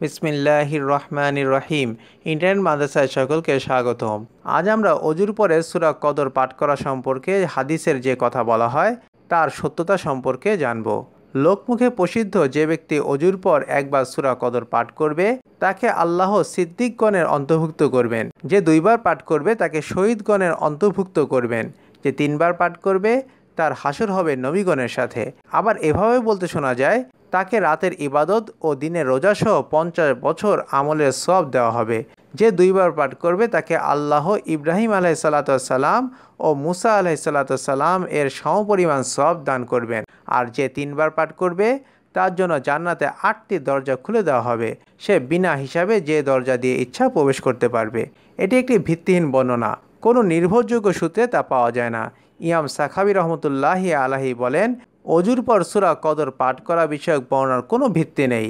বিসমিল্লাহির রহমানির রহিম। ইন্টারনেট মাদ্রাসায় সকলকে স্বাগতম। আজ আমরা অজুর পরে সুরা কদর পাঠ করা সম্পর্কে হাদিসের যে কথা বলা হয়, তার সত্যতা সম্পর্কে জানব। লোকমুখে প্রসিদ্ধ যে ব্যক্তি অজুর পর একবার সুরা কদর পাঠ করবে, তাকে আল্লাহ সিদ্দিকগণের অন্তর্ভুক্ত করবেন। যে দুইবার পাঠ করবে, তাকে শহীদগণের অন্তর্ভুক্ত করবেন। যে তিনবার পাঠ করবে, তার হাসর হবে নবীগণের সাথে। আবার এভাবে বলতে শোনা যায় তাকে রাতের ইবাদত ও দিনের রোজাসহ পঞ্চাশ বছর আমলের সব দেওয়া হবে। যে দুইবার পাঠ করবে তাকে আল্লাহ ইব্রাহিম আলাইসাল্লাতাম ও মুসা আলাইসাল্লাতাম এর সমপরিমাণ সব দান করবেন। আর যে তিনবার পাঠ করবে, তার জন্য জান্নাতে আটটি দরজা খুলে দেওয়া হবে। সে বিনা হিসাবে যে দরজা দিয়ে ইচ্ছা প্রবেশ করতে পারবে। এটি একটি ভিত্তিহীন বর্ণনা। কোনো নির্ভরযোগ্য সূত্রে তা পাওয়া যায় না। ইয়াম সাখাবি রহমতুল্লাহি আলাহি বলেন, অজুর পর সুরা কদর পাঠ করা বিষয়ক বর্ণার কোনো ভিত্তি নেই।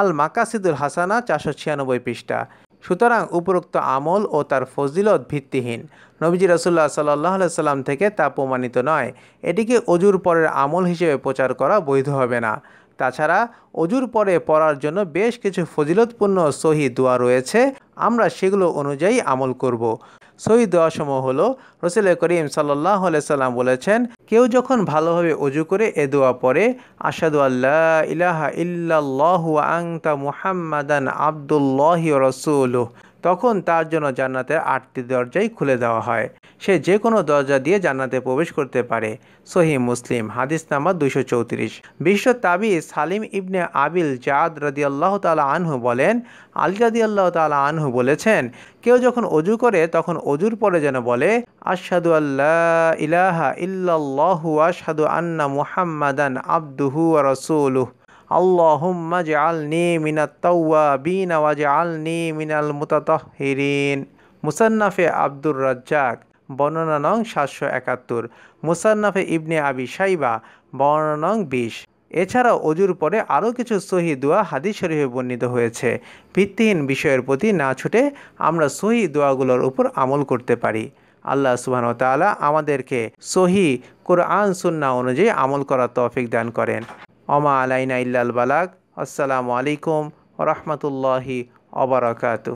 আল মাকাসিদুল হাসানা চারশো ছিয়ানব্বই পৃষ্ঠা। সুতরাং উপরোক্ত আমল ও তার ফজিলত ভিত্তিহীন। নবীজি রসুল্লাহ সাল্লাহ সাল্লাম থেকে তা প্রমাণিত নয়। এটিকে অজুর পরের আমল হিসেবে প্রচার করা বৈধ হবে না। তাছাড়া, অজুর পরে পড়ার জন্য বেশ কিছু ফজিলতপূর্ণ সহি দোয়া রয়েছে। আমরা সেগুলো অনুযায়ী আমল করব। সহি দোয়াসমূহ হলো রসুল করিম সাল্লাহ সাল্লাম বলেছেন, কেউ যখন ভালোভাবে অজু করে এ দোয়া পরে আসাদু আল্লাহ ইলাহা ইল্লাহ আংতা মুহাম্মাদান আবদুল্লাহি রসুল তখন তার জন্য জান্নাতের আটটি দরজাই খুলে দেওয়া হয়। সে যে কোনো দরজা দিয়ে জান্নাতে প্রবেশ করতে পারে। সহি মুসলিম, হাদিস নাম্বার দুশো চৌত্রিশ। বিশ্ব তাবি সালিম ইবনে আবিল জাদ রদি আল্লাহ তালা আনহু বলেন, আলী আল্লাহ তালা আনহু বলেছেন, কেউ যখন অজু করে তখন অজুর পরে যেন বলে আশাদু আল্লাহ ইলাহা ইল্লাল্লাহু আশহাদু আন্না মুহাম্মাদান আবদুহু রসুলুহ। আল্লাহুম্মা জাআলনি মিনাত তাওয়াবিন ওয়া জাআলনি মিনাল মুতাতাহহিরিন মুসান্নাফে আব্দুর রাজ্জাক, বর্ণনা নং সাতশো একাত্তর। মুসান্নাফে ইবনে আবি সাইবা বর্ণনা নং বিশ। এছাড়াও অজুর পরে আরও কিছু সহি দোয়া হাদিস শরীফে বর্ণিত হয়েছে। ভিত্তিহীন বিষয়ের প্রতি না ছুটে আমরা সহি দোয়াগুলোর উপর আমল করতে পারি। আল্লাহ সুবাহন তালা আমাদেরকে সহি কোরআন সুন্না অনুযায়ী আমল করার তৌফিক দান করেন। অমা আলাইনা ইল্লাল বালাক আসসালামু আলাইকুম রহমতুল্লাহি অবরাকাতু